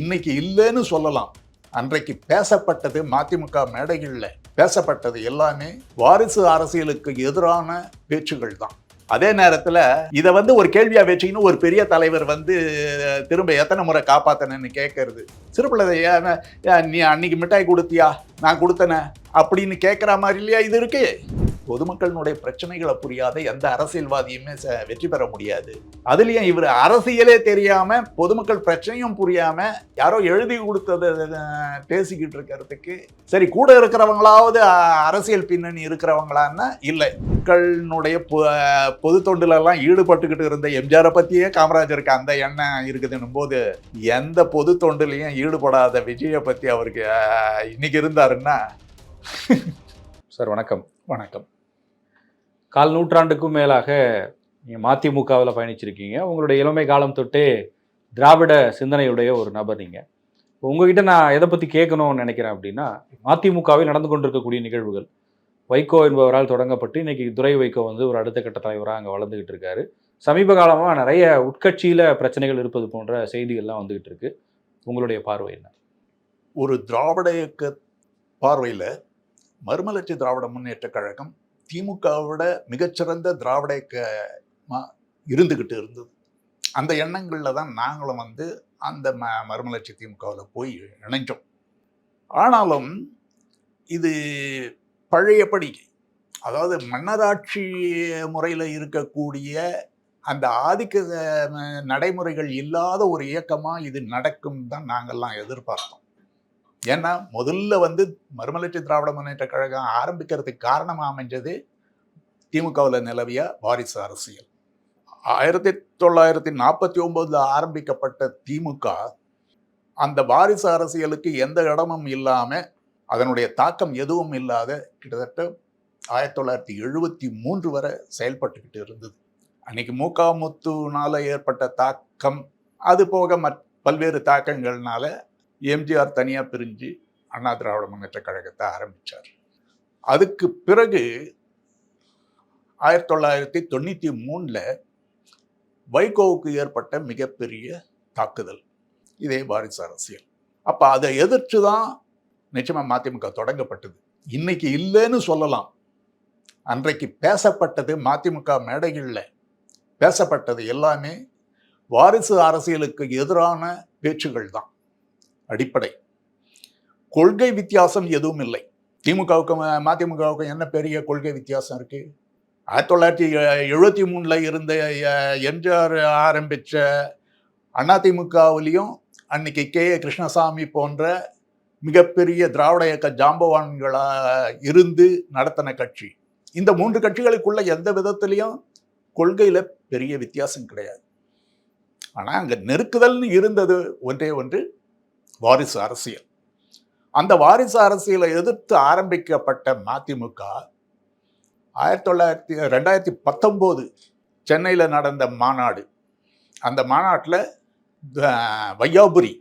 இன்னைக்கு இல்லைன்னு சொல்லலாம். அன்றைக்கு பேசப்பட்டது மதிமுக மேடைகளில் பேசப்பட்டது எல்லாமே வாரிசு அரசியலுக்கு எதிரான பேச்சுகள் தான். அதே நேரத்தில் இதை வந்து ஒரு கேள்வியாக வச்சிங்கன்னு ஒரு பெரிய தலைவர் வந்து திரும்ப எத்தனை முறை காப்பாத்தனன்னு கேட்கறது சிறுபிள்ளை ஏன் ஏன் நீ அன்னைக்கு மிட்டாய் கொடுத்தியா? நான் கொடுத்தனே? அப்படின்னு கேட்குற மாதிரி இல்லையா இது இருக்குது பொதுமக்களினுடைய பிரச்சனைகளை புரியாத எந்த அரசியல்வாதியுமே வெற்றி பெற முடியாது. அதுலயும் இவர் அரசியலே தெரியாம பொதுமக்கள் பிரச்சனையும் புரியாம யாரோ எழுதி கொடுத்ததை பேசிக்கிட்டு இருக்கிறதுக்கு சரி கூட இருக்கிறவங்களாவது அரசியல் பின்னணி இருக்கிறவங்களான்னா இல்லை. மக்களினுடைய பொது தொண்டுல எல்லாம் ஈடுபட்டுக்கிட்டு இருந்த எம்ஜிஆரை பத்தியே காமராஜருக்கு அந்த எண்ணம் இருக்குதுன்னும் போது எந்த பொது தொண்டுலையும் ஈடுபடாத விஜயை பத்தி அவருக்கு இன்னைக்கு இருந்தாருன்னா? சார் வணக்கம். வணக்கம். கால் நூற்றாண்டுக்கும் மேலாக நீங்கள் மதிமுகவில் பயணிச்சிருக்கீங்க. உங்களுடைய இளமை காலம் தொட்டே திராவிட சிந்தனையுடைய ஒரு நபர் நீங்கள் உங்ககிட்ட நான் எதை பற்றி கேட்கணும்னு நினைக்கிறேன் அப்படின்னா மதிமுகவில் நடந்து கொண்டிருக்கக்கூடிய நிகழ்வுகள். வைகோ என்பவரால் தொடங்கப்பட்டு இன்றைக்கி துரை வைகோ வந்து ஒரு அடுத்த கட்ட தலைவராக அங்கே வளர்ந்துக்கிட்டு இருக்காரு. சமீப காலமாக நிறைய உட்கட்சியில் பிரச்சனைகள் இருப்பது போன்ற செய்திகள்லாம் வந்துக்கிட்டு இருக்கு. உங்களுடைய பார்வை என்ன? ஒரு திராவிட இயக்க பார்வையில் மறுமலர்ச்சி திராவிட முன்னேற்ற கழகம் திமுகவோட மிகச்சிறந்த திராவிட இயக்கமா இருந்துக்கிட்டு இருந்தது. அந்த எண்ணங்களில் தான் நாங்களும் வந்து அந்த ம மறுமலர்ச்சி திமுகவில் போய் இணைஞ்சோம். ஆனாலும் இது பழையபடி அதாவது மன்னராட்சி முறையில் இருக்கக்கூடிய அந்த ஆதிக்க நடைமுறைகள் இல்லாத ஒரு இயக்கமாக இது நடக்கும் தான் நாங்கள்லாம் எதிர்பார்த்தோம். ஏன்னா முதல்ல வந்து மறுமலர்ச்சி திராவிட முன்னேற்ற கழகம் ஆரம்பிக்கிறதுக்கு காரணமாக அமைஞ்சது திமுகவில் நிலவிய வாரிசு அரசியல். ஆயிரத்தி தொள்ளாயிரத்தி நாற்பத்தி ஒம்போதில் ஆரம்பிக்கப்பட்ட திமுக அந்த வாரிசு அரசியலுக்கு எந்த இடமும் இல்லாமல் அதனுடைய தாக்கம் எதுவும் இல்லாத கிட்டத்தட்ட ஆயிரத்தி தொள்ளாயிரத்தி எழுபத்தி மூன்று வரை செயல்பட்டுக்கிட்டு இருந்தது. அன்னைக்கு மூக்காமுத்துனால ஏற்பட்ட தாக்கம் அது போக மற் பல்வேறு தாக்கங்கள்னால எம்ஜிஆர் தனியாக பிரிஞ்சு அண்ணா திராவிட முன்னேற்ற கழகத்தை ஆரம்பித்தார் அதுக்கு பிறகு ஆயிரத்தி தொள்ளாயிரத்தி தொண்ணூற்றி மூணில் வைகோவுக்கு ஏற்பட்ட மிகப்பெரிய தாக்குதல். இதே வாரிசு அரசியல். அப்போ அதை எதிர்த்து தான் நிச்சயமாக மதிமுக தொடங்கப்பட்டது. இன்னைக்கு இல்லைன்னு சொல்லலாம். அன்றைக்கு பேசப்பட்டது மதிமுக மேடைகளில் பேசப்பட்டது எல்லாமே வாரிசு அரசியலுக்கு எதிரான பேச்சுகள் தான். அடிப்படை. கொள்கை வித்தியாசம் எதுவும் இல்லை. திமுகவுக்கும் மதிமுகவுக்கும் என்ன பெரிய கொள்கை வித்தியாசம் இருக்கு? ஆயிரத்தி தொள்ளாயிரத்தி எழுபத்தி மூணில் இருந்த எம்ஜிஆர் ஆரம்பித்த அதிமுகவிலையும் அன்னைக்கு கே. ஏ. கிருஷ்ணசாமி போன்ற மிகப்பெரிய திராவிட இயக்க ஜாம்பவான்களாக இருந்து நடத்தின கட்சி. இந்த மூன்று கட்சிகளுக்குள்ள எந்த விதத்திலையும் கொள்கையில் பெரிய வித்தியாசம் கிடையாது. ஆனால் அங்கே நெருக்குதல்னு இருந்தது ஒன்றே ஒன்று வாரிசு அரசியல். அந்த வாரிசு அரசியலை எதிர்த்து ஆரம்பிக்கப்பட்ட மதிமுக ஆயிரத்தி தொள்ளாயிரத்தி ரெண்டாயிரத்தி பத்தொம்போது சென்னையில் நடந்த மாநாடு. அந்த மாநாட்டில் வையாபுரி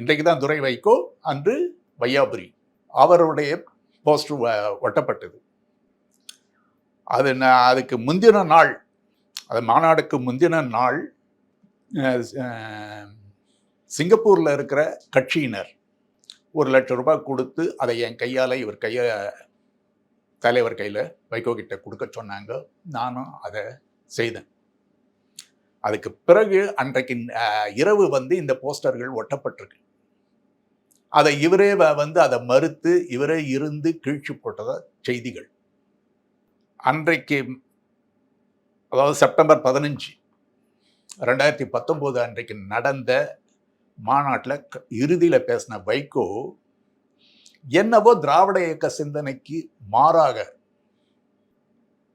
இன்றைக்கு தான் துரை வைகோ அன்று வையாபுரி அவருடைய போஸ்டர் ஒட்டப்பட்டது. அது நான் அதுக்கு முந்தின நாள் அது மாநாடுக்கு முந்தின நாள் சிங்கப்பூரில் இருக்கிற கட்சியினர் ஒரு லட்சம் ரூபாய் கொடுத்து அதை என் கையால் இவர் கையை தலைவர் கையில் வைகோ கிட்ட கொடுக்க சொன்னாங்க. நானும் அதை செய்தேன். அதுக்கு பிறகு அன்றைக்கு இரவு வந்து இந்த போஸ்டர்கள் ஒட்டப்பட்டிருக்கு. அதை இவரே வ- வந்து அதை மறுத்து இவரே இருந்து கீழ்ச்சி போட்டதா செய்திகள். அன்றைக்கு அதாவது செப்டம்பர் பதினஞ்சு ரெண்டாயிரத்தி பத்தொம்போது அன்றைக்கு நடந்த மாநாட்டில் இறுதியில் பேசின வைகோ என்னவோ திராவிட இயக்க சிந்தனைக்கு மாறாக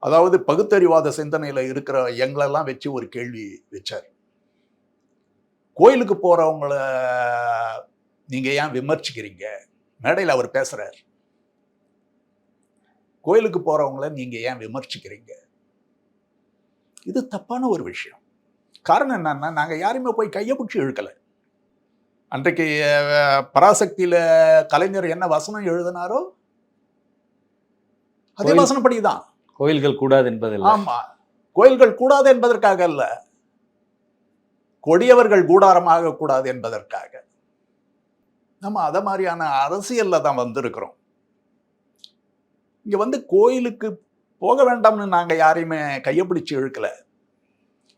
அதாவது பகுத்தறிவாத சிந்தனையில் இருக்கிற எங்களெல்லாம் வச்சு ஒரு கேள்வி வச்சார். கோயிலுக்கு போகிறவங்கள நீங்கள் ஏன் விமர்சிக்கிறீங்க? மேடையில் அவர் பேசுகிறார் கோயிலுக்கு போகிறவங்கள நீங்கள் ஏன் விமர்சிக்கிறீங்க? இது தப்பான ஒரு விஷயம். காரணம் என்னன்னா நாங்கள் யாரையுமே போய் கையை பிடிச்சி இழுக்கலை. அன்றைக்கு பராசக்தியில கலைஞர் என்ன வசனம் எழுதினாரோ? அதே வசனப்படி தான் கோயில்கள் கூடாது என்பதில்லை. ஆமா. கோயில்கள் கூடாது என்பதற்காக அல்ல. கொடியவர்கள் கூடாரமாக கூடாது என்பதற்காக. நம்ம அத மாதிரியான அரசியல்ல தான் வந்திருக்கிறோம். இங்க வந்து கோயிலுக்கு போக வேண்டாம்னு நாங்க யாரையுமே கையப்பிடிச்சு இழுக்கல.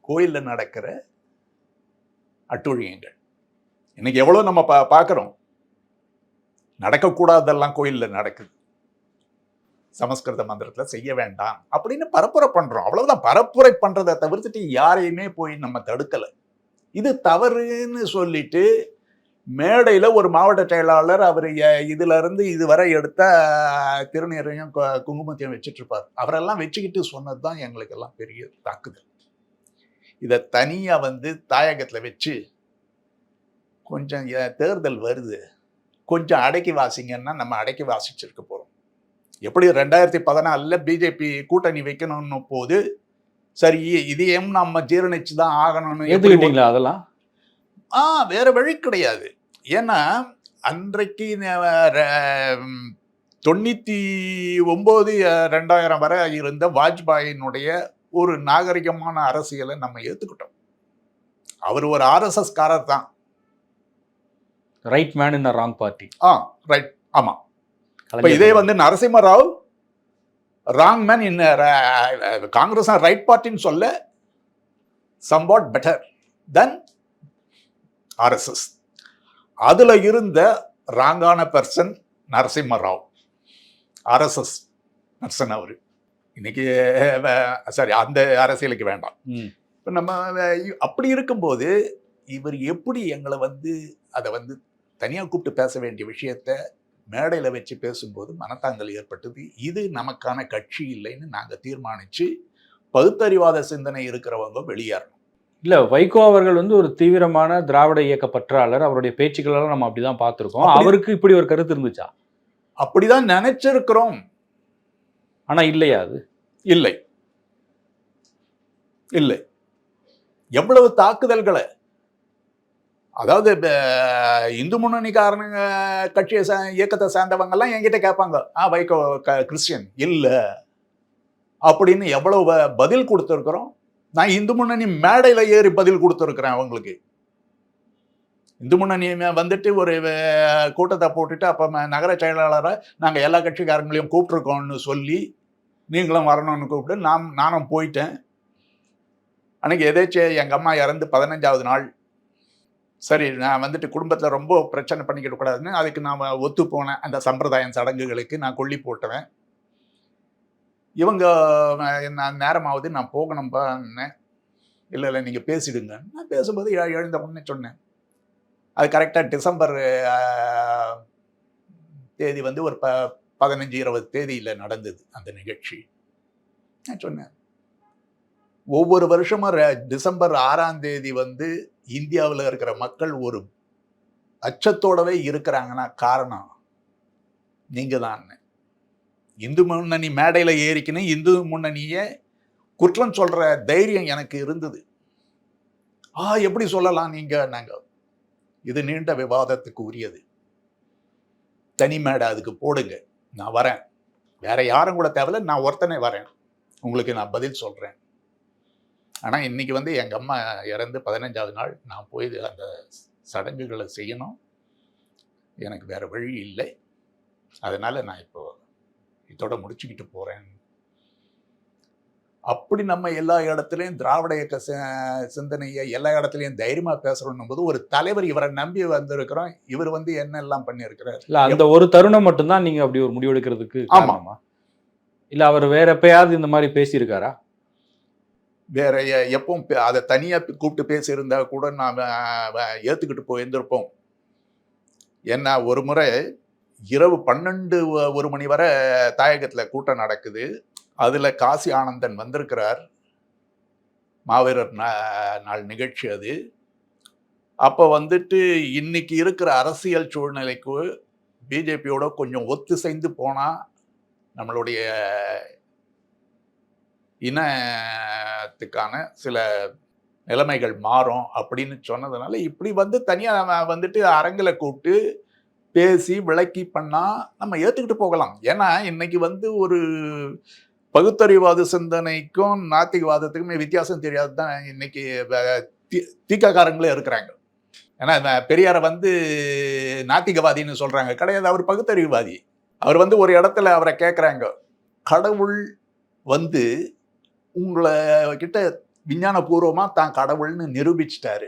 கோயில்ல நடக்கிற அட்டுழியங்கள். இன்னைக்கு எவ்வளோ நம்ம பா பார்க்குறோம் நடக்கக்கூடாதெல்லாம் கோயிலில் நடக்குது. சமஸ்கிருத மந்திரத்தில் செய்ய வேண்டாம் அப்படின்னு பரப்புரை பண்ணுறோம் அவ்வளவுதான். பரப்புரை பண்ணுறதை தவிர்த்துட்டு யாரையுமே போய் நம்ம தடுக்கலை. இது தவறுன்னு சொல்லிட்டு மேடையில் ஒரு மாவட்ட செயலாளர் அவர் இதிலருந்து இதுவரை எடுத்த திருநீரையும் குங்குமத்தையும் வச்சிட்ருப்பார். அவரெல்லாம் வச்சுக்கிட்டு சொன்னது தான் எங்களுக்கெல்லாம் பெரிய தாக்குதல். இதை தனியாக வந்து தாயகத்தில் வச்சு கொஞ்சம் தேர்தல் வருது. கொஞ்சம் அடக்கி வாசிங்கன்னா நம்ம அடக்கி வாசிச்சிருக்க போறோம். எப்படி ரெண்டாயிரத்தி பதினாலில் பிஜேபி கூட்டணி வைக்கணும்னு போது சரி இதையும் நம்ம ஜீரணிச்சு தான் ஆகணும்னு எப்படி ஏத்துக்கிட்டீங்களா அதெல்லாம்? ஆ வேற வழி கிடையாது. ஏன்னா அன்றைக்கு தொண்ணூத்தி ஒன்பது ரெண்டாயிரம் வரை இருந்த வாஜ்பாயினுடைய ஒரு நாகரிகமான அரசியலை நம்ம ஏத்துக்கிட்டோம். அவர் ஒரு ஆர்எஸ்எஸ் காரர் தான் right man in wrong party ah right ஆமா. இப்ப இதே வந்து Narasimha Rao wrong man in Congress right பார்ட்டின்னு சொல்ல சம்வாட் பெட்டர் தென் ஆர்எஸ்எஸ் அதுல இருந்த ராங்கான person Narasimha Rao. RSS person அவரு. இன்னைக்கு சாரி அந்த அரசியலுக்கு வேண்டாம். இப்ப நம்ம அப்படி இருக்கும்போது இவர் எப்படி எங்களை வந்து அதை வந்து தனியா கூப்பிட்டு பேச வேண்டிய விஷயத்த மேடையில வச்சு பேசும்போது மனத்தாங்கல் ஏற்பட்டது. இது நமக்கான கட்சி இல்லைன்னு நாங்க தீர்மானிச்சு பகுத்தறிவாத சிந்தனை இருக்கிறவங்க வெளியேறணும். இல்ல வைகோ அவர்கள் வந்து ஒரு தீவிரமான திராவிட இயக்க பற்றாளர். அவருடைய பேச்சுக்களெல்லாம் நம்ம அப்படிதான் பார்த்திருக்கோம். அப்படி- அவருக்கு இப்படி ஒரு கருத்து இருந்துச்சா? அப்படிதான் நினைச்சிருக்கிறோம். ஆனா இல்லையா அது? இல்லை. இல்லை. எவ்வளவு தாக்குதல்களை அதாவது இப்ப, இந்து முன்னணிக்காரனுங்க கட்சியை சா இயக்கத்தை சேர்ந்தவங்கெல்லாம் என்கிட்ட கேட்பாங்க ஆ வைகோ க- கிறிஸ்டியன் இல்லை. அப்படின்னு எவ்வளவு பதில் கொடுத்துருக்குறோம். நான் இந்து முன்னணி மேடையில் ஏறி பதில் கொடுத்துருக்குறேன் அவங்களுக்கு. இந்து முன்னணி வந்துட்டு ஒரு கூட்டத்தை போட்டுட்டு அப்போ நகர செயலாளரை நாங்கள் எல்லா கட்சிக்காரங்களையும் கூப்பிட்ருக்கோன்னு சொல்லி நீங்களும் வரணும்னு கூப்பிட்டு நான் நானும் போயிட்டேன். அன்றைக்கி எதேச்சும் எங்கள் அம்மா இறந்து பதினஞ்சாவது நாள் சரி நான் வந்துட்டு குடும்பத்தில் ரொம்ப பிரச்சனை பண்ணிக்கிட கூடாதுன்னு அதுக்கு நான் ஒத்து போனேன் அந்த சம்பிரதாயம் சடங்குகளுக்கு நான் கொல்லி போட்டுவேன் இவங்க நான் நேரமாவது நான் போகணும்பான்னேன் இல்லை இல்லை நீங்கள் பேசிடுங்க. நான் பேசும்போது எ- எழுந்த உடனே சொன்னேன். அது கரெக்டாக டிசம்பர் தேதி வந்து ஒரு ப பதினஞ்சு இருபது தேதியில் நடந்தது அந்த நிகழ்ச்சி. நான் சொன்னேன். ஒவ்வொரு வருஷமும் டிசம்பர் ஆறாம் தேதி வந்து இந்தியாவில் இருக்கிற மக்கள் ஒரு அச்சத்தோடவே இருக்கிறாங்கன்னா காரணம் நீங்கள் தான். இந்து முன்னணி மேடையில் ஏறிக்கின்னு இந்து முன்னணியை குற்றம் சொல்கிற தைரியம் எனக்கு இருந்தது. ஆ எப்படி சொல்லலாம் நீங்கள் நாங்கள் இது நீண்ட விவாதத்துக்கு உரியது. தனி மேடை அதுக்கு போடுங்க. நான் வரேன். வேற யாரும் கூட தேவையில்ல. நான் ஒருத்தனே வரேன். உங்களுக்கு நான் பதில் சொல்கிறேன் ஆனா இன்னைக்கு வந்து எங்க அம்மா இறந்து பதினஞ்சாவது நாள் நான் போய் அந்த சடங்குகளை செய்யணும். எனக்கு வேற வழி இல்லை. அதனால நான் இப்போ இதோட முடிச்சுக்கிட்டு போறேன். அப்படி நம்ம எல்லா இடத்துலையும் திராவிட இயக்க சிந்தனையை எல்லா இடத்துலையும் தைரியமா பேசுறோம் போது ஒரு தலைவர் இவரை நம்பி வந்திருக்கிறோம். இவர் வந்து என்ன எல்லாம் பண்ணியிருக்கிறார்? இல்ல அந்த ஒரு தருணம் மட்டும்தான் நீங்க அப்படி ஒரு முடிவெடுக்கிறதுக்கு ஆமா. காரணமா? இல்ல அவர் வேற எப்பயாவது இந்த மாதிரி பேசியிருக்காரா? வேற எப்பவும் பே- அதை தனியாக கூப்பிட்டு பேசியிருந்தா கூட நாம் ஏற்றுக்கிட்டு போயிருந்திருப்போம் ஏன்னா ஒரு முறை இரவு பன்னெண்டு ஒரு மணி வரை தாயகத்தில் கூட்டம் நடக்குது. அதில் காசி ஆனந்தன் வந்திருக்கிறார். மாவீரர் நா- நாள் நிகழ்ச்சி அது. அப்போ வந்துட்டு இன்னைக்கு இருக்கிற அரசியல் சூழ்நிலைக்கு பிஜேபியோட கொஞ்சம் ஒத்துசைந்து போனால் நம்மளுடைய இனத்துக்கான சில நிலைமைகள் மாறும் அப்படின்னு சொன்னதுனால இப்படி வந்து தனியாக நம்ம வந்துட்டு அரங்கில் கூப்பிட்டு பேசி விளக்கி பண்ணால் நம்ம ஏற்றுக்கிட்டு போகலாம். ஏன்னா இன்னைக்கு வந்து ஒரு பகுத்தறிவாத சிந்தனைக்கும் நாத்திகவாதத்துக்குமே வித்தியாசம் தெரியாது தான் இன்னைக்கு வ- தீக்கக்காரங்களே இருக்கிறாங்க. ஏன்னா இந்த பெரியாரை வந்து நாத்திகவாதின்னு சொல்கிறாங்க கிடையாது அவர் பகுத்தறிவுவாதி. அவர் வந்து ஒரு இடத்துல அவரை கேட்குறாங்க கடவுள் வந்து உங்களை கிட்ட விஞ்ஞானபூர்வமாக தான் கடவுள்னு நிரூபிச்சிட்டாரு.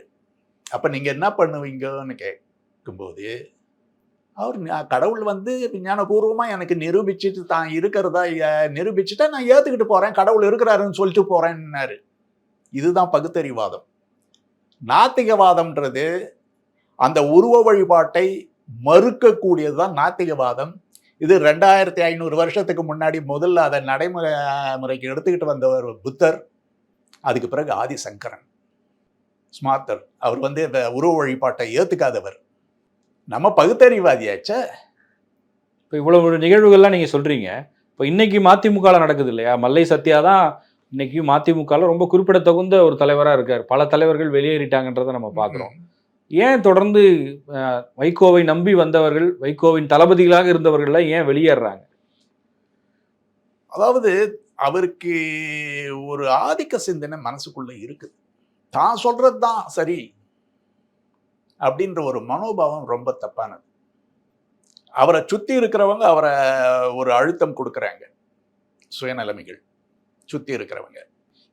அப்போ நீங்கள் என்ன பண்ணுவீங்கன்னு கேட்கும்போது அவர் நான் கடவுள் வந்து விஞ்ஞானபூர்வமாக எனக்கு நிரூபிச்சுட்டு தான் இருக்கிறதா நிரூபிச்சுட்டா நான் ஏற்றுக்கிட்டு போகிறேன் கடவுள் இருக்கிறாருன்னு சொல்லிட்டு போகிறேன்னாரு இதுதான் பகுத்தறிவாதம். நாத்திகவாதம்ன்றது அந்த உருவ வழிபாட்டை மறுக்கக்கூடியது தான் நாத்திகவாதம். இது ரெண்டாயிரத்தி ஐநூறு வருஷத்துக்கு முன்னாடி முதல்ல அதை நடைமுறை முறைக்கு எடுத்துக்கிட்டு வந்தவர் புத்தர் அதுக்கு பிறகு ஆதிசங்கரன். ஸ்மார்த்தர். அவர் வந்து இந்த உருவ வழிபாட்டை ஏத்துக்காதவர். நம்ம பகுத்தறிவாதியாச்சே. இப்போ இவ்வளவு நிகழ்வுகள்லாம் நீங்க சொல்றீங்க. இப்போ இன்னைக்கு மதிமுகவில் நடக்குது இல்லையா? மல்லை சத்யா தான் இன்னைக்கு மதிமுகவில் ரொம்ப குறிப்பிடத்தகுந்த ஒரு தலைவராக இருக்கார். பல தலைவர்கள் வெளியேறிட்டாங்கன்றதை நம்ம பார்க்குறோம் ஏன் தொடர்ந்து வைகோவை நம்பி வந்தவர்கள் வைகோவின் தளபதிகளாக இருந்தவர்கள்லாம் ஏன் வெளியேறாங்க? அதாவது அவருக்கு ஒரு ஆதிக்க சிந்தனை மனசுக்குள்ள இருக்குது. தான் சொல்றது தான் சரி அப்படின்ற ஒரு மனோபாவம் ரொம்ப தப்பானது. அவரை சுத்தி இருக்கிறவங்க அவரை ஒரு அழுத்தம் கொடுக்குறாங்க. சுயநிலைமைகள். சுத்தி இருக்கிறவங்க.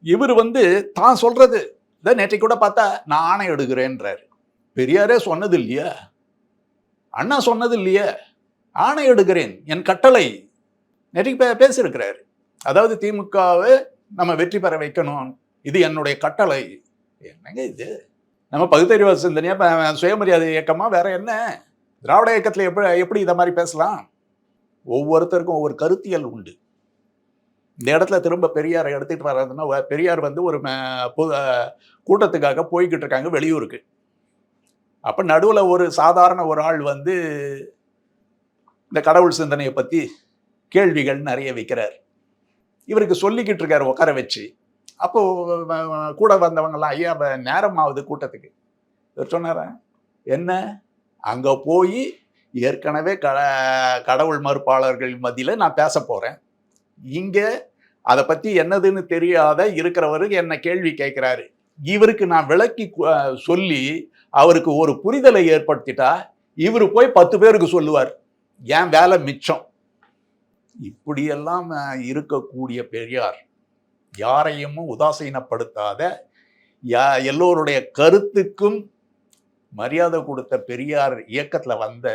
இவர் வந்து தான் சொல்றது. இதை நேற்றை கூட பார்த்தா நான் ஆணை எடுக்கிறேன்றாரு. பெரியாரே சொன்னது இல்லையா அண்ணா சொன்னது இல்லையா ஆணை எடுக்கிறேன். என் கட்டளை. நிறைய பே பேசியிருக்கிறாரு. அதாவது திமுகவை நம்ம வெற்றி பெற வைக்கணும். இது என்னுடைய கட்டளை. என்னங்க இது? நம்ம பகுத்தறிவு சிந்தனையாக சுயமரியாதை இயக்கமாக வேற என்ன? திராவிட இயக்கத்தில் எப்படி எப்படி இதை மாதிரி பேசலாம்? ஒவ்வொருத்தருக்கும் ஒவ்வொரு கருத்தியல் உண்டு. இந்த இடத்துல திரும்ப பெரியாரை எடுத்துகிட்டு வர்றதுன்னா பெரியார் வந்து ஒரு ம- பொது கூட்டத்துக்காக போய்கிட்டு இருக்காங்க வெளியூருக்கு. அப்ப நடுவுல ஒரு சாதாரண ஒரு ஆள் வந்து இந்த கடவுள் சிந்தனையை பத்தி கேள்விகள் நிறைய வைக்கிறார். இவருக்கு சொல்லிக்கிட்டு இருக்காரு உட்கார வச்சு. அப்போ கூட வந்தவங்கலாம் ஐயா நேரம் ஆகுது கூட்டத்துக்கு. இவர் சொன்னார? என்ன? அங்க போய் ஏற்கனவே க கடவுள் மறுப்பாளர்கள் மத்தியில் நான் பேச போகிறேன் இங்கே அதை பற்றி என்னதுன்னு தெரியாத இருக்கிறவருக்கு என்ன கேள்வி கேட்குறாரு. இவருக்கு நான் விளக்கி கு- சொல்லி அவருக்கு ஒரு புரிதலை ஏற்படுத்திட்டா இவர் போய் பத்து பேருக்கு சொல்லுவார் ஏன் வேலை மிச்சம்? இப்படியெல்லாம் இருக்கக்கூடிய பெரியார் யாரையும் உதாசீனப்படுத்தாத யா எல்லோருடைய கருத்துக்கும் மரியாதை கொடுத்த பெரியார் இயக்கத்தில் வந்த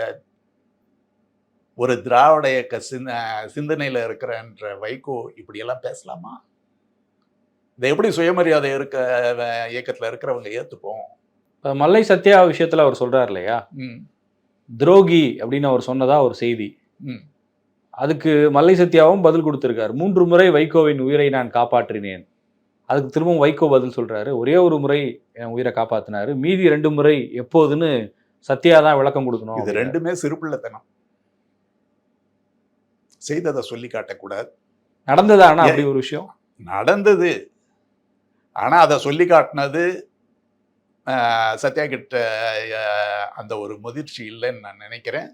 ஒரு திராவிட இயக்க சிந்த சிந்தனையில் இருக்கிறன்ற வைகோ இப்படியெல்லாம் பேசலாமா? இதை எப்படி சுயமரியாதை இருக்க இயக்கத்தில் இருக்கிறவங்க ஏற்றுப்போம் இப்ப மல்லை சத்யா விஷயத்துல அவர் சொல்றாரு இல்லையா? ம், துரோகி அப்படின்னு அவர் சொன்னதா ஒரு செய்தி. ம். அதுக்கு மல்லை சத்யாவும் பதில் கொடுத்திருக்காரு. மூன்று முறை வைகோவின் உயிரை நான் காப்பாற்றினேன். அதுக்கு திரும்பவும் வைகோ பதில் சொல்றாரு. ஒரே ஒரு முறை என் உயிரை காப்பாத்தினாரு. மீதி ரெண்டு முறை எப்போதுன்னு சத்யா தான் விளக்கம் கொடுக்கணும் இது. ரெண்டுமே சிறுபிள்ளைத்தனம். செய்ததை சொல்லி காட்டக்கூடாது. நடந்ததா ஆனா அப்படி ஒரு விஷயம்? நடந்தது. ஆனா அதை சொல்லி காட்டினது சத்யா கிட்ட அந்த ஒரு முதிர்ச்சி இல்லைன்னு நான் நினைக்கிறேன்.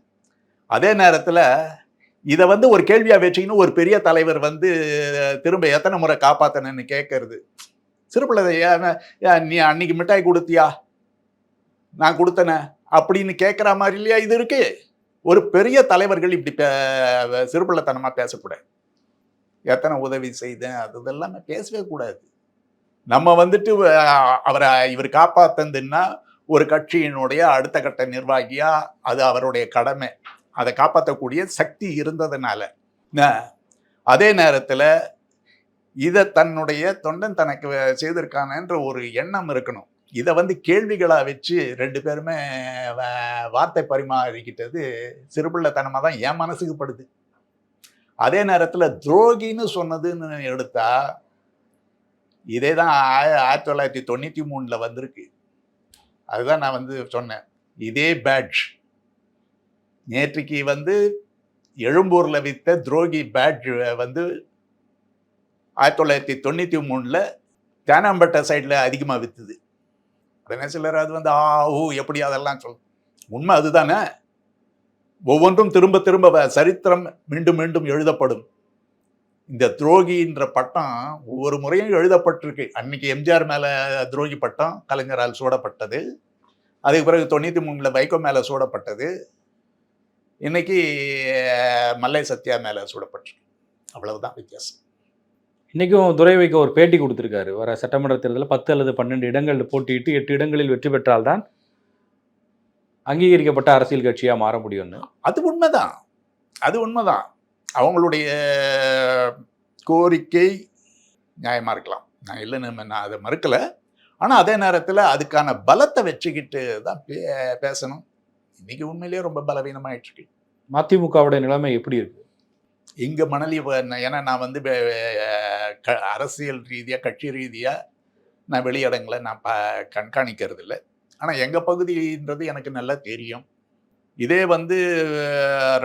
அதே நேரத்தில் இதை வந்து ஒரு கேள்வியாக வச்சுக்கின்னு ஒரு பெரிய தலைவர் வந்து திரும்ப எத்தனை முறை காப்பாத்தனன்னு கேட்கறது சிறுபிள்ளை ஏன் நீ அன்னைக்கு மிட்டாய் கொடுத்தியா? நான் கொடுத்தனே? அப்படின்னு கேட்குற மாதிரி இல்லையா? இது இருக்கு. ஒரு பெரிய தலைவர்கள் இப்படி சிறுபிள்ளைத்தனமாக பேசக்கூடாது. எத்தனை உதவி செய்தேன் அது இதெல்லாம் பேசவே கூடாது. நம்ம வந்துட்டு அவரை இவர் காப்பாத்தந்துன்னா ஒரு கட்சியினுடைய அடுத்த கட்ட நிர்வாகியா அது அவருடைய கடமை. அதை காப்பாற்றக்கூடிய சக்தி இருந்ததுனால. அதே நேரத்தில் இதை தன்னுடைய தொண்டன் தனக்கு செய்திருக்கானன்ற ஒரு எண்ணம் இருக்கணும். இதை வந்து கேள்விகளாக வச்சு ரெண்டு பேருமே வ- வார்த்தை பரிமாறிக்கிட்டது சிறுபிள்ளைத்தனமாக தான் என் மனசுக்கு படுது. அதே நேரத்தில் துரோகின்னு சொன்னதுன்னு எடுத்தால் இதே தான் ஆயிரத்தி தொள்ளாயிரத்தி தொண்ணூற்றி மூணில் வந்திருக்கு. அதுதான் நான் வந்து சொன்னேன். இதே பேட்ச் நேற்றுக்கு வந்து எழும்பூரில் வித்த துரோகி பேட்ச் வந்து ஆயிரத்தி தொள்ளாயிரத்தி தொண்ணூற்றி மூணில் தேனாம்பேட்டை சைடில் அதிகமாக விற்றுது உடனே சிலர் அது வந்து ஆ ஊ எப்படி அதெல்லாம் சொல் உண்மை அதுதானே? ஒவ்வொன்றும் திரும்ப திரும்ப சரித்திரம் மீண்டும் மீண்டும் எழுதப்படும். இந்த துரோகின்ற பட்டம் ஒவ்வொரு முறையும் எழுதப்பட்டிருக்கு. அன்னைக்கு எம்ஜிஆர் மேல துரோகி பட்டம் கலைஞரால் சூடப்பட்டது. அதுக்கு பிறகு தொண்ணூத்தி மூணுல வைகோ மேல சூடப்பட்டது. இன்னைக்கு மல்லை சத்யா மேல சூடப்பட்டிருக்கு. அவ்வளவுதான் வித்தியாசம். இன்னைக்கும் துரை வைக்க ஒரு பேட்டி கொடுத்திருக்காரு. வர சட்டமன்ற தேர்தலில் பத்து அல்லது பன்னெண்டு இடங்களில் போட்டியிட்டு எட்டு இடங்களில் வெற்றி பெற்றால்தான் அங்கீகரிக்கப்பட்ட அரசியல் கட்சியா மாற முடியும்னு. அது உண்மைதான். அது உண்மைதான். அவங்களுடைய கோரிக்கை நியாயமா இருக்கலாம். நான் இல்லைன்னு நான் அதை மறுக்கல. ஆனா அதே நேரத்துல அதுக்கான பலத்தை வச்சுக்கிட்டு தான் பே- பேசணும். இன்னைக்கு உண்மையிலேயே ரொம்ப பலவீனமாயிட்டு இருக்கு மதிமுகவுடைய நிலைமை எப்படி இருக்கு? இங்க மணலி ஏன்னா நான் வந்து க- அரசியல் ரீதியா கட்சி ரீதியா நான் வெளியிடங்களை நான் ப கண்காணிக்கிறது இல்லை ஆனா எங்க பகுதின்றது எனக்கு நல்லா தெரியும். இதே வந்து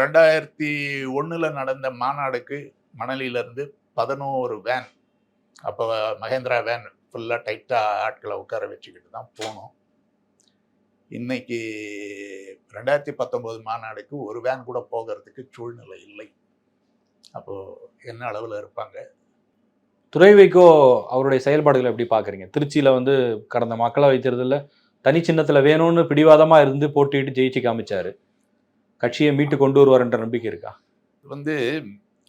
ரெண்டாயிரத்தி ஒன்றில் நடந்த மாநாடுக்கு மணலியிலேருந்து பதினோரு வேன் அப்போ மகேந்திரா வேன் ஃபுல்லாக டைட்டாக ஆட்களை உட்கார வச்சுக்கிட்டு தான் போனோம். இன்னைக்கு ரெண்டாயிரத்தி பத்தொம்போது மாநாடுக்கு ஒரு வேன் கூட போகிறதுக்கு சூழ்நிலை இல்லை. அப்போது என்ன அளவில் இருப்பாங்க? துறைவைக்கோ அவருடைய செயல்பாடுகளை எப்படி பார்க்குறீங்க? திருச்சியில் வந்து கடந்த மக்களவை தேர்தலில் தனி சின்னத்தில் வேணும்னு பிடிவாதமாக இருந்து போட்டிட்டு ஜெயிச்சு காமிச்சாரு. கட்சியை மீட்டு கொண்டு வருவார் என்ற நம்பிக்கை இருக்கா? வந்து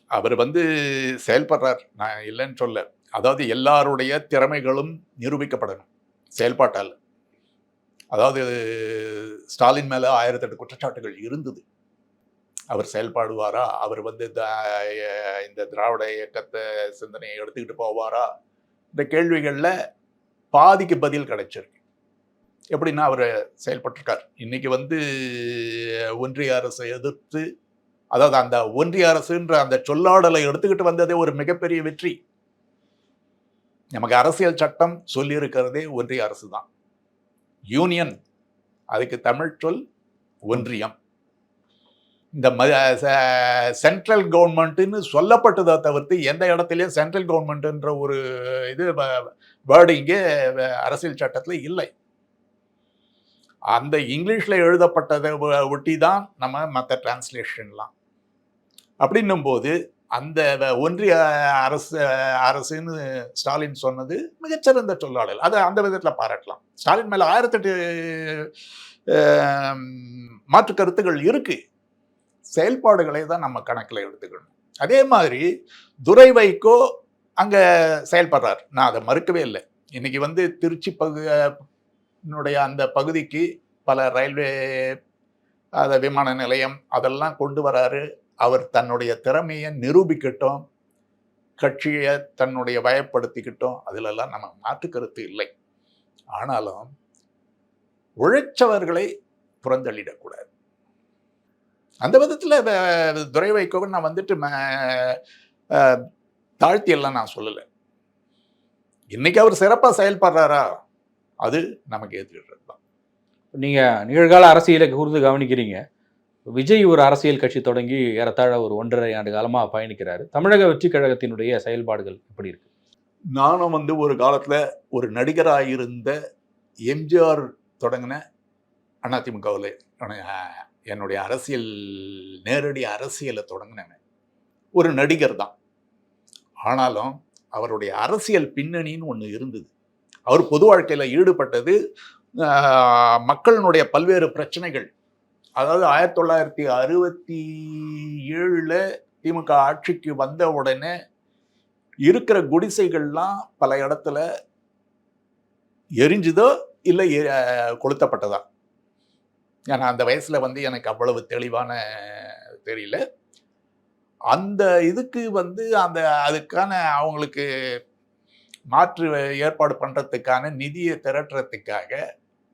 அவர் வந்து செயல்படுறார். நான் இல்லைன்னு சொல்ல. அதாவது எல்லாருடைய திறமைகளும் நிரூபிக்கப்படணும் செயல்பாட்டால். அதாவது ஸ்டாலின் மேலே ஆயிரத்தெட்டு குற்றச்சாட்டுகள் இருந்தது. அவர் செயல்பாடுவாரா? அவர் வந்து த- இந்த திராவிட இயக்கத்தை சிந்தனையை எடுத்துக்கிட்டு போவாரா? இந்த கேள்விகளில் பாதிக்கு பதில் கிடைச்சிருக்கு. எப்படின்னா அவர் செயல்பட்டிருக்கார். இன்னைக்கு வந்து ஒன்றிய அரசை எதிர்த்து அதாவது அந்த ஒன்றிய அரசுன்ற அந்த சொல்லாடலை எடுத்துக்கிட்டு வந்ததே ஒரு மிகப்பெரிய வெற்றி. நமக்கு அரசியல் சட்டம் சொல்லி இருக்கிறதே ஒன்றிய அரசு தான். யூனியன் அதுக்கு தமிழ் சொல் ஒன்றியம். இந்த ம சென்ட்ரல் கவர்மெண்ட்டுன்னு சொல்லப்பட்டதை தவிர்த்து எந்த இடத்துலையும் சென்ட்ரல் கவர்மெண்ட்டுன்ற ஒரு இது வேர்டிங்கே அரசியல் சட்டத்தில் இல்லை. அந்த இங்கிலீஷில் எழுதப்பட்டதை ஒட்டி தான் நம்ம மற்ற டிரான்ஸ்லேஷன்லாம் அப்படின்னும் போது அந்த ஒன்றிய அரசு அரசுன்னு ஸ்டாலின் சொன்னது மிகச்சிறந்த சொல்லாடல். அதை அந்த விதத்தில் பாராட்டலாம். ஸ்டாலின் மேலே ஆயிரத்தெட்டு மாற்று கருத்துகள் இருக்குது செயல்பாடுகளை தான் நம்ம கணக்கில் எடுத்துக்கணும். அதே மாதிரி துரை வைகோ அங்கே செயல்படுறார். நான் அதை மறுக்கவே இல்லை. இன்னைக்கு வந்து திருச்சி பகு னுடைய அந்த பகுதிக்கு பல ரயில்வே அந்த விமான நிலையம் அதெல்லாம் கொண்டு வராரு. அவர் தன்னுடைய திறமையை நிரூபிக்கட்டும் கட்சியை தன்னுடைய வயப்படுத்திக்கிட்டோம் அதிலெல்லாம் நம்ம மாற்று கருத்து இல்லை. ஆனாலும் உழைச்சவர்களை புறந்தள்ளிடக்கூடாது. அந்த விதத்தில் துரை வைகோவை நான் வந்துட்டு ம- தாழ்த்தியெல்லாம் நான் சொல்லலை. இன்னைக்கு அவர் சிறப்பாக செயல்படுறாரா? அது நமக்கு ஏற்றுக்கிட்டது தான் நீங்க நிகழ்கால அரசியலை கூர்ந்து கவனிக்கிறீங்க. விஜய் ஒரு அரசியல் கட்சி தொடங்கி ஏறத்தாழ ஒரு ஒன்றரை ஆண்டு காலமா பயணிக்கிறாரு. தமிழக வெற்றி கழகத்தினுடைய செயல்பாடுகள் எப்படி இருக்கு? நானும் வந்து ஒரு காலத்தில் ஒரு நடிகராக இருந்த எம்ஜிஆர் தொடங்கின அதிமுகவில் என்னுடைய அரசியல் நேரடி அரசியலை தொடங்கினேன் ஒரு நடிகர் தான் ஆனாலும் அவருடைய அரசியல் பின்னணின்னு ஒன்று இருந்தது. அவர் பொது வாழ்க்கையில் ஈடுபட்டது மக்களினுடைய பல்வேறு பிரச்சனைகள். அதாவது ஆயிரத்தி தொள்ளாயிரத்தி அறுபத்தி ஏழில் திமுக ஆட்சிக்கு வந்த உடனே இருக்கிற குடிசைகள்லாம் பல இடத்துல எரிஞ்சுதோ இல்லை கொளுத்தப்பட்டதா? ஏன்னா அந்த வயசில் வந்து எனக்கு அவ்வளவு தெளிவான தெரியல. அந்த இதுக்கு வந்து அந்த அதுக்கான அவங்களுக்கு மாற்று ஏற்பாடு பண்றதுக்கான நிதியை திரட்டுறதுக்காக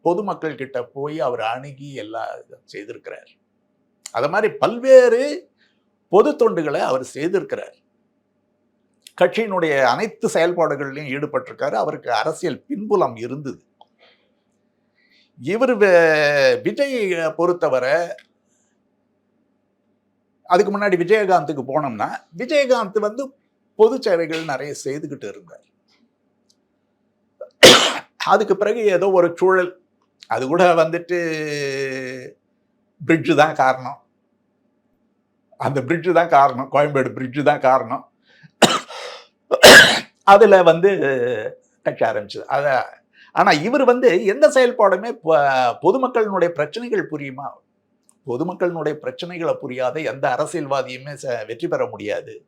பொதுமக்கள் கிட்ட போய் அவர் அணுகி எல்லாம் செய்திருக்கிறார். அது மாதிரி பல்வேறு பொது தொண்டுகளை அவர் செய்திருக்கிறார். கட்சியினுடைய அனைத்து செயல்பாடுகள்லையும் ஈடுபட்டிருக்காரு. அவருக்கு அரசியல் பின்புலம் இருந்தது. இவர் விஜய் பொறுத்தவரை அதுக்கு முன்னாடி விஜயகாந்துக்கு போனோம்னா விஜயகாந்த் வந்து பொது சேவைகள் நிறைய செய்துக்கிட்டு இருந்தார். அதுக்கு பிறகு ஏதோ ஒரு சூழல். அது கூட வந்துட்டு பிரிட்ஜு தான் காரணம். அந்த பிரிட்ஜு தான் காரணம். கோயம்பேடு பிரிட்ஜு தான் காரணம். அதில் வந்து கட்சி ஆரம்பிச்சது. அதை ஆனால் இவர் வந்து எந்த செயல்பாடுமே பொதுமக்களினுடைய பிரச்சனைகள் புரியுமா? பொதுமக்களினுடைய பிரச்சனைகளை புரியாத எந்த அரசியல்வாதியுமே ச- வெற்றி பெற முடியாது.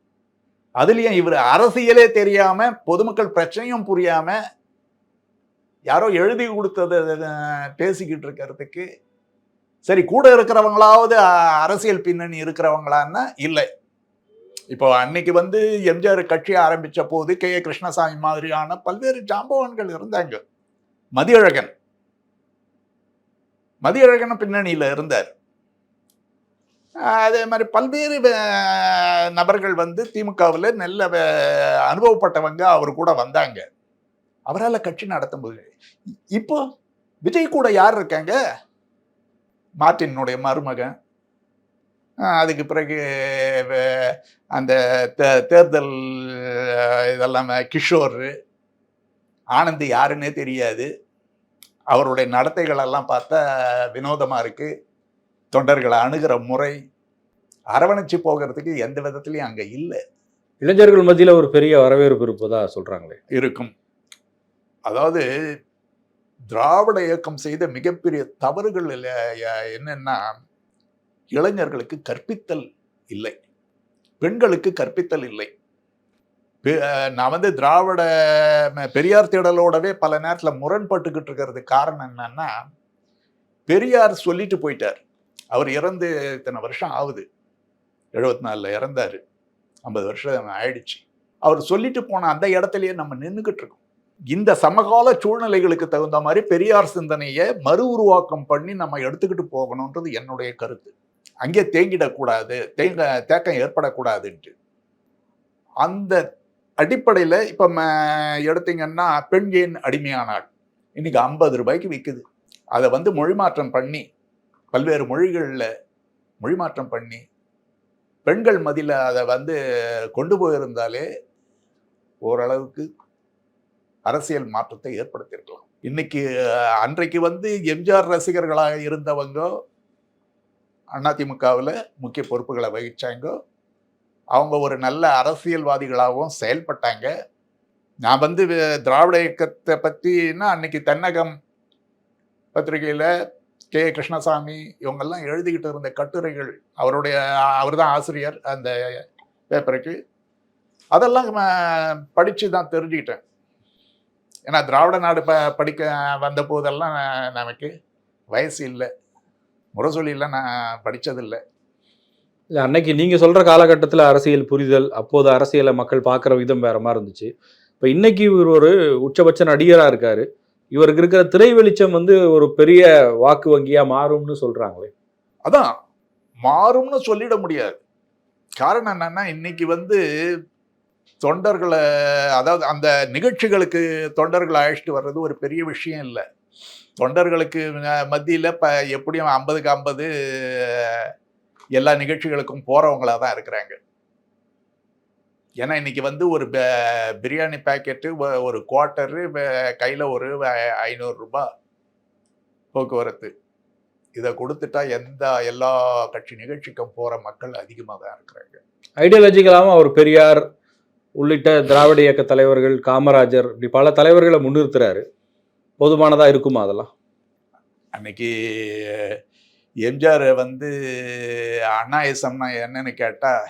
அதுலேயும் இவர் அரசியலே தெரியாமல் பொதுமக்கள் பிரச்சனையும் புரியாமல் யாரோ எழுதி கொடுத்ததை பேசிக்கிட்டு இருக்கிறதுக்கு சரி கூட இருக்கிறவங்களாவது அரசியல் பின்னணி இருக்கிறவங்களான்னா இல்லை. இப்போ அன்னைக்கு வந்து எம்ஜிஆர் கட்சி ஆரம்பித்த போது கே ஏ கிருஷ்ணசாமி மாதிரியான பல்வேறு ஜாம்பவான்கள் இருந்தாங்க. மதியழகன். மதியழகன் பின்னணியில் இருந்தார். அதே மாதிரி பல்வேறு நபர்கள் வந்து திமுகவில் நல்ல அனுபவப்பட்டவங்க அவர் கூட வந்தாங்க. அவரால் கட்சி நடத்த முடியல இப்போ விஜய் கூட யார் இருக்காங்க? மார்ட்டினுடைய மருமகன். அதுக்கு பிறகு அந்த தே- தேர்தல் இதெல்லாம் கிஷோர் ஆனந்த் யாருன்னே தெரியாது. அவருடைய நடத்தைகள் எல்லாம் பார்த்தா வினோதமா இருக்கு. தொண்டர்களை அணுகிற முறை அரவணைச்சு போகிறதுக்கு எந்த விதத்துலயும் அங்க இல்லை. இளைஞர்கள் மத்தியில ஒரு பெரிய வரவேற்பு இருப்பதா சொல்றாங்களே? இருக்கும். அதாவது திராவிட இயக்கம் செய்த மிகப்பெரிய தவறுகள் இல்ல- என்னன்னா இளைஞர்களுக்கு கற்பித்தல் இல்லை. பெண்களுக்கு கற்பித்தல் இல்லை. நான் வந்து திராவிட ம- பெரியார் தேடலோடவே பல நேரத்தில் முரண்பட்டுக்கிட்டு இருக்கிறது காரணம் என்னன்னா பெரியார் சொல்லிட்டு போயிட்டார். அவர் இறந்து இத்தனை வருஷம் ஆகுது. எழுபத்தி நாலில் இறந்தார். ஐம்பது வருஷம் ஆயிடுச்சு. அவர் சொல்லிட்டு போன அந்த இடத்துலயே நம்ம நின்றுக்கிட்டு இருக்கோம். இந்த சமகால சூழ்நிலைகளுக்கு தகுந்த மாதிரி பெரியார் சிந்தனையை மறு உருவாக்கம் பண்ணி நம்ம எடுத்துக்கிட்டு போகணுன்றது என்னுடைய கருத்து. அங்கே தேங்கிடக்கூடாது தேங்க தேக்கம் ஏற்படக்கூடாதுன்ட்டு. அந்த அடிப்படையில் இப்போ எடுத்தீங்கன்னா பெண் ஏன் அடிமையானாள்? இன்னைக்கு ஐம்பது ரூபாய்க்கு விற்குது அதை வந்து மொழிமாற்றம் பண்ணி பல்வேறு மொழிகளில் மொழிமாற்றம் பண்ணி பெண்கள் மதியில் அதை வந்து கொண்டு போயிருந்தாலே ஓரளவுக்கு அரசியல் மாற்றத்தை ஏற்படுத்தியிருக்கலாம். இன்னைக்கு அன்றைக்கு வந்து எம்ஜிஆர் ரசிகர்களாக இருந்தவங்க அதிமுகவில் முக்கிய பொறுப்புகளை வகிச்சாங்க. அவங்க ஒரு நல்ல அரசியல்வாதிகளாகவும் செயல்பட்டாங்க. நான் வந்து திராவிட இயக்கத்தை பற்றினா அன்னைக்கு தென்னகம் பத்திரிகையில் கே. கிருஷ்ணசாமி இவங்கெல்லாம் எழுதிக்கிட்டு இருந்த கட்டுரைகள் அவருடைய அவர் தான் ஆசிரியர் அந்த பேப்பருக்கு. அதெல்லாம் படித்து தான் தெரிஞ்சுக்கிட்டேன். ஏன்னா திராவிட நாடு ப படிக்க வந்த போதெல்லாம் நமக்கு வயசு இல்லை. முரசொலியில் நான் படித்ததில்லை இல்ல அன்னைக்கு நீங்க சொல்ற காலகட்டத்தில் அரசியல் புரிதல் அப்போது அரசியலை மக்கள் பார்க்குற விதம் வேற மாதிரி இருந்துச்சு. இப்போ இன்னைக்கு இவர் ஒரு உச்சபட்ச நடிகரா இருக்காரு. இவருக்கு இருக்கிற திரை வெளிச்சம் வந்து ஒரு பெரிய வாக்கு வங்கியா மாறும்னு சொல்றாங்களே. அதான் மாறும்னு சொல்லிட முடியாது. காரணம் என்னன்னா இன்னைக்கு வந்து தொண்டர்களை அதாவது அந்த நிகழ்ச்சிகளுக்கு தொண்டர்களை அழைச்சிட்டு வர்றது ஒரு பெரிய விஷயம் இல்லை. தொண்டர்களுக்கு மத்தியில் இப்போ எப்படியும் ஐம்பதுக்கு ஐம்பது எல்லா நிகழ்ச்சிகளுக்கும் போகிறவங்களாக தான் இருக்கிறாங்க. ஏன்னா இன்றைக்கி வந்து ஒரு பிரியாணி பேக்கெட்டு ஒரு குவார்ட்டரு கையில் ஒரு ஐநூறுரூபா போக்குவரத்து. இதை கொடுத்துட்டா எந்த எல்லா கட்சி நிகழ்ச்சிக்கும் போகிற மக்கள் அதிகமாக தான் இருக்கிறாங்க. ஐடியாலஜிக்கலாகவும் அவர் பெரியார் உள்ளிட்ட திராவிட இயக்க தலைவர்கள் காமராஜர் இப்படி பல தலைவர்களை முன்னிறுத்துறாரு. போதுமானதாக இருக்குமா அதெல்லாம்? அன்னைக்கு எம்ஜிஆர் வந்து அண்ணாயிசம்னா என்னன்னு கேட்டால்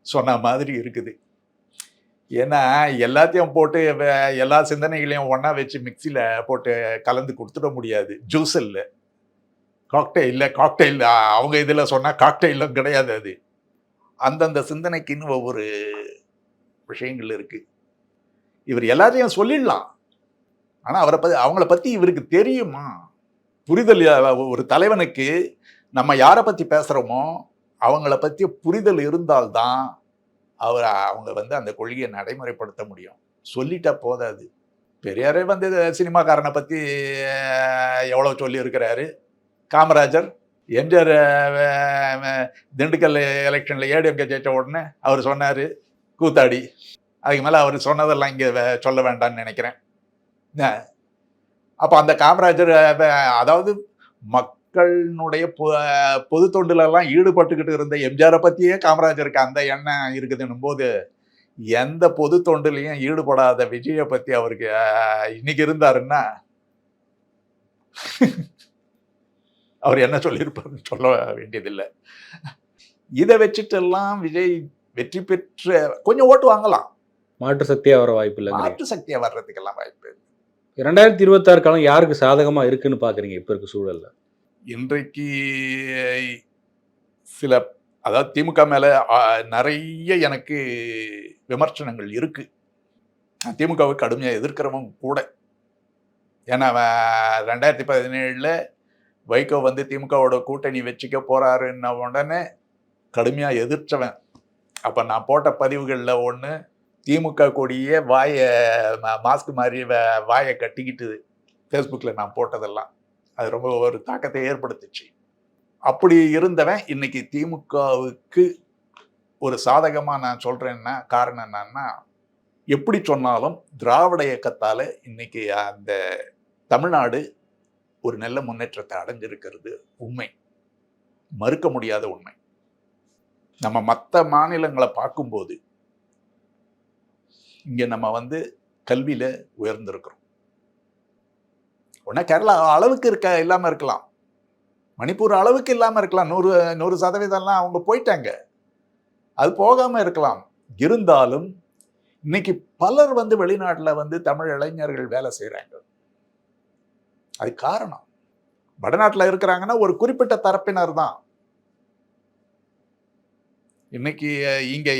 சொன்ன மாதிரி இருக்குது. ஏன்னா எல்லாத்தையும் போட்டு வே- எல்லா சிந்தனைகளையும் ஒன்றா வச்சு மிக்சியில் போட்டு கலந்து கொடுத்துட முடியாது. ஜூஸ் இல்லை. காக்டெயில் காக்டெயில் அவங்க இதில் சொன்னால் காக்டெயிலும் கிடையாது அது. அந்தந்த சிந்தனைக்குன்னு ஒவ்வொரு விஷயங்கள் இருக்குது இவர் எல்லாத்தையும் சொல்லிடலாம். ஆனால் அவரை பற்றி அவங்கள பற்றி இவருக்கு தெரியுமா? புரிதல் ஒரு தலைவனுக்கு நம்ம யாரை பற்றி பேசுகிறோமோ அவங்கள பற்றி புரிதல் இருந்தால்தான் அவர் அவங்க வந்து அந்த கொள்கையை நடைமுறைப்படுத்த முடியும். சொல்லிட்டா போதாது. பெரியாரே வந்து சினிமாக்காரனை பற்றி எவ்வளோ சொல்லியிருக்கிறாரு? காமராஜர் எம்ஜிஆர் திண்டுக்கல் எலெக்ஷனில் ஏடிஎம்கே ஜெயித்த உடனே அவர் சொன்னார் கூத்தாடி. அதுக்கு மேலே அவர் சொன்னதெல்லாம் இங்கே சொல்ல வேண்டாம்னு நினைக்கிறேன். அப்போ அந்த காமராஜர் அதாவது மக்களினுடைய பொ- பொது தொண்டுலெல்லாம் ஈடுபட்டுக்கிட்டு இருந்த எம்ஜிஆரை பற்றியே காமராஜருக்கு அந்த எண்ணம் இருக்குதுன்னும் போது எந்த பொது தொண்டுலையும் ஈடுபடாத விஜயை பற்றி அவருக்கு இன்னைக்கு இருந்தாருன்னா அவர் என்ன சொல்லியிருப்பாருன்னு சொல்ல வேண்டியதில்லை. இதை வச்சுட்டெல்லாம் விஜய் வெற்றி பெற்ற கொஞ்சம் ஓட்டு வாங்கலாம். மாற்று சக்தியாக வர வாய்ப்பு இல்லைங்க. மாற்று சக்தியா வர்றதுக்கெல்லாம் வாய்ப்பு இல்லை. ரெண்டாயிரத்தி இருபத்தாறு காலம் யாருக்கு சாதகமா இருக்குன்னு பாக்குறீங்க இப்ப இருக்க சூழல்ல? இன்றைக்கு சில அதாவது திமுக மேல நிறைய எனக்கு விமர்சனங்கள் இருக்கு. நான் திமுகவை கடுமையாக எதிர்க்கிறவங்க கூட. ஏன்னா ரெண்டாயிரத்தி பதினேழுல வைகோ வந்து திமுகவோட கூட்டணி வச்சுக்க போறாருன்ன உடனே கடுமையா எதிர்த்தவன். அப்போ நான் போட்ட பதிவுகளில் ஒன்று திமுக கொடியே வாயை மா- மாஸ்க் மாதிரி வ- வாயை கட்டிக்கிட்டு ஃபேஸ்புக்கில் நான் போட்டதெல்லாம். அது ரொம்ப ஒரு தாக்கத்தை ஏற்படுத்துச்சு. அப்படி இருந்தவன் இன்னைக்கு திமுகவுக்கு ஒரு சாதகமாக நான் சொல்கிறேன்னா காரணம் என்னன்னா எப்படி சொன்னாலும் திராவிட இயக்கத்தால் இன்னைக்கு அந்த தமிழ்நாடு ஒரு நல்ல முன்னேற்றத்தை அடைஞ்சிருக்கிறது உண்மை. மறுக்க முடியாத உண்மை. நம்ம மற்ற மாநிலங்களை பார்க்கும்போது இங்கே நம்ம வந்து கல்வியில் உயர்ந்திருக்கிறோம். ஒன்றா கேரளா அளவுக்கு இருக்க இல்லாமல் இருக்கலாம். மணிப்பூர் அளவுக்கு இல்லாமல் இருக்கலாம். நூறு நூறு சதவீதம்லாம் அவங்க போயிட்டாங்க. அது போகாமல் இருக்கலாம். இருந்தாலும் இன்னைக்கு பலர் வந்து வெளிநாட்டில் வந்து தமிழ் இளைஞர்கள் வேலை செய்கிறாங்க அது காரணம். வடநாட்டில் இருக்கிறாங்கன்னா ஒரு குறிப்பிட்ட தரப்பினர் தான் இன்னைக்கு இங்கே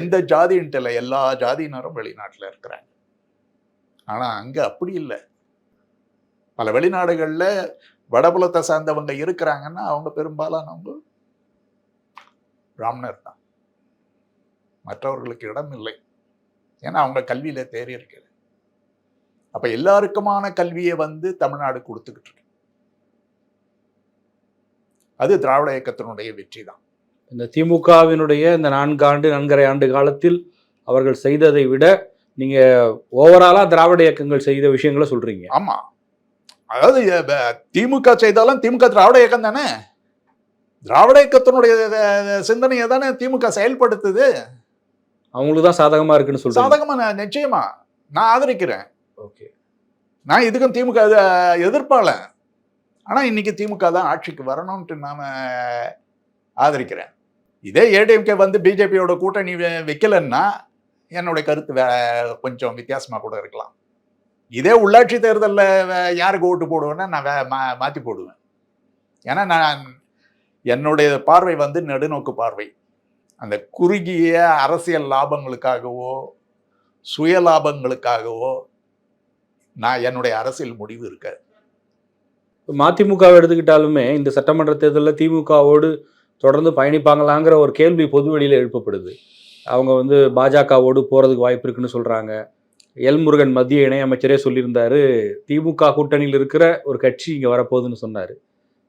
எந்த ஜாதின்ட்டு இல்லை எல்லா ஜாதியினரும் வெளிநாட்டில் இருக்கிறாங்க. ஆனால் அங்கே அப்படி இல்லை. பல வெளிநாடுகளில் வடபுலத்தை சார்ந்தவங்க இருக்கிறாங்கன்னா அவங்க பெரும்பாலானவங்க பிராமணர் தான். மற்றவர்களுக்கு இடம் இல்லை. ஏன்னா அவங்க கல்வியில் தேறி இருக்குது. அப்போ எல்லாருக்குமான கல்வியை வந்து தமிழ்நாடு கொடுத்துக்கிட்டு இருக்கு. அது திராவிட இயக்கத்தினுடைய வெற்றி தான் இந்த திமுகவினுடைய இந்த நான்கு ஆண்டு நான்கரை ஆண்டு காலத்தில் அவர்கள் செய்ததை விட நீங்க ஓவராலா திராவிட இயக்கங்கள் செய்த விஷயங்களை சொல்றீங்க. ஆமா. அதாவது திமுக செய்தாலும் திமுக திராவிட இயக்கம் தானே? திராவிட இயக்கத்தினுடைய சிந்தனையை தானே திமுக செயல்படுத்துது? அவங்களுக்கு தான் சாதகமா இருக்குன்னு சொல்றீங்க. சாதகமா நான் நிச்சயமா. நான் ஆதரிக்கிறேன். ஓகே. நான் இதுக்கும் திமுக எத- எதிர்ப்பாளன். ஆனா இன்னைக்கு திமுக தான் ஆட்சிக்கு வரணும்ட்டு நாம ஆதரிக்கிறேன். இதே ஏடிஎம்கே வந்து பிஜேபியோட கூட்டணி வைக்கலன்னா என்னுடைய கருத்து வே கொஞ்சம் வித்தியாசமாக கூட இருக்கலாம். இதே உள்ளாட்சி தேர்தலில் யாருக்கு ஓட்டு போடுவேன்னா நான் வே மா மாற்றி போடுவேன். ஏன்னா நான் என்னுடைய பார்வை வந்து நெடுநோக்கு பார்வை. அந்த குறுகிய அரசியல் லாபங்களுக்காகவோ சுய லாபங்களுக்காகவோ நான் என்னுடைய அரசியல் முடிவு இருக்காது. மதிமுகவை எடுத்துக்கிட்டாலுமே இந்த சட்டமன்ற தேர்தலில் திமுகவோடு தொடர்ந்து பயணிப்பாங்களாங்கிற ஒரு கேள்வி பொதுவெளியில் எழுப்பப்படுது. அவங்க வந்து பாஜகவோடு போகிறதுக்கு வாய்ப்பு இருக்குன்னு சொல்கிறாங்க எல் முருகன் மத்திய இணையமைச்சரே சொல்லியிருந்தாரு திமுக கூட்டணியில் இருக்கிற ஒரு கட்சி இங்கே வரப்போகுதுன்னு சொன்னார்.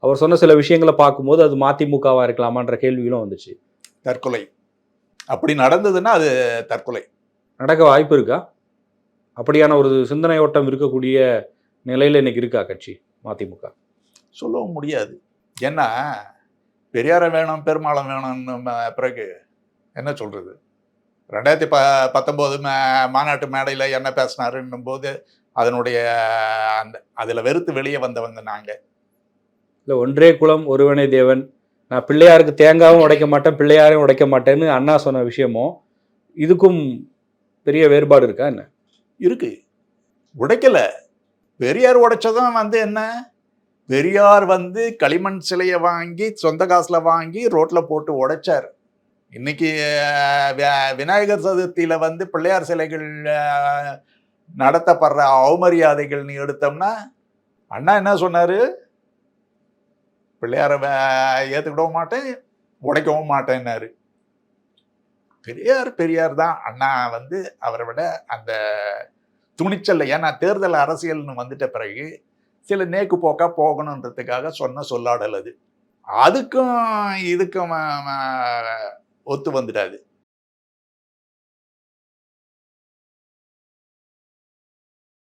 அவர் சொன்ன சில விஷயங்களை பார்க்கும்போது அது மதிமுகவாக இருக்கலாமான்ற கேள்விகளும் வந்துச்சு. தற்கொலை. அப்படி நடந்ததுன்னா அது தற்கொலை. நடக்க வாய்ப்பு இருக்கா? அப்படியான ஒரு சிந்தனை ஓட்டம் இருக்கக்கூடிய நிலையில் இன்னைக்கு இருக்கா கட்சி மதிமுக? சொல்லவும் முடியாது. ஏன்னா பெரியாரை வேணும் பெருமாளம் வேணும்னு பிறகு என்ன சொல்றது? ரெண்டாயிரத்தி ப பத்தொம்போது மாநாட்டு மேடையில் என்ன பேசினாருன்னும் போது அதனுடைய அந்த அதில் வெறுத்து வெளியே வந்தவங்க நாங்கள் இல்லை ஒன்றே குலம் ஒருவனே தேவன். நான் பிள்ளையாருக்கு தேங்காவும் உடைக்க மாட்டேன் பிள்ளையாரையும் உடைக்க மாட்டேன்னு அண்ணா சொன்ன விஷயமும் இதுக்கும் பெரிய வேறுபாடு இருக்கா என்ன? இருக்கு. உடைக்கல. பெரியார் உடைச்சதும் வந்து என்ன? பெரியார் வந்து களிமண் சிலையை வாங்கி சொந்த காசில் வாங்கி ரோட்டில் போட்டு உடைச்சார். இன்னைக்கு விநாயகர் சதுர்த்தியில் வந்து பிள்ளையார் சிலைகள் நடத்தப்படுற அவமரியாதைகள் நீ எடுத்தோம்னா அண்ணா என்ன சொன்னார்? பிள்ளையாரை ஏற்றுக்கிடவும் மாட்டேன் உடைக்கவும் மாட்டேன்னாரு. பெரியார் பெரியார் தான். அண்ணா வந்து அவரை விட அந்த துணிச்சல் ஏன்னா தேர்தல் அரசியல்னு வந்துட்ட பிறகு சில நேக்கு போக்கா போகணுன்றதுக்காக சொன்ன சொல்லாடல் அது. அதுக்கும் இதுக்கும் ஒத்து வந்துடாது